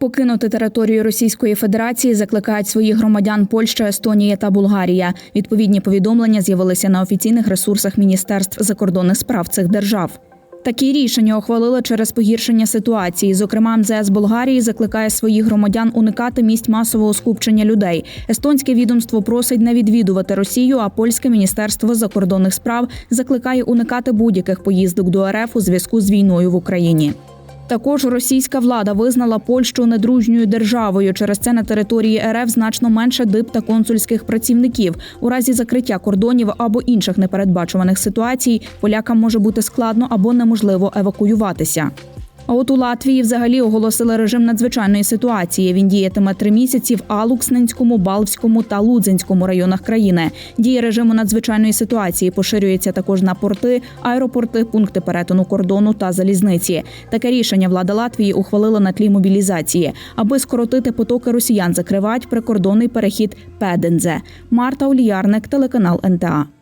Покинути територію Російської Федерації закликають своїх громадян Польща, Естонія та Болгарія. Відповідні повідомлення з'явилися на офіційних ресурсах міністерств закордонних справ цих держав. Такі рішення ухвалили через погіршення ситуації. Зокрема, МЗС Болгарії закликає своїх громадян уникати місць масового скупчення людей. Естонське відомство просить не відвідувати Росію, а польське міністерство закордонних справ закликає уникати будь-яких поїздок до РФ у зв'язку з війною в Україні. Також російська влада визнала Польщу недружньою державою. Через це на території РФ значно менше дип та консульських працівників. У разі закриття кордонів або інших непередбачуваних ситуацій полякам може бути складно або неможливо евакуюватися. А от у Латвії взагалі оголосили режим надзвичайної ситуації. Він діятиме три місяці в Алуксненському, Балвському та Лудзинському районах країни. Дія режиму надзвичайної ситуації поширюється також на порти, аеропорти, пункти перетину кордону та залізниці. Таке рішення влада Латвії ухвалила на тлі мобілізації, аби скоротити потоки росіян. Закривають прикордонний перехід Педензе. Марта Оліярник, телеканал НТА.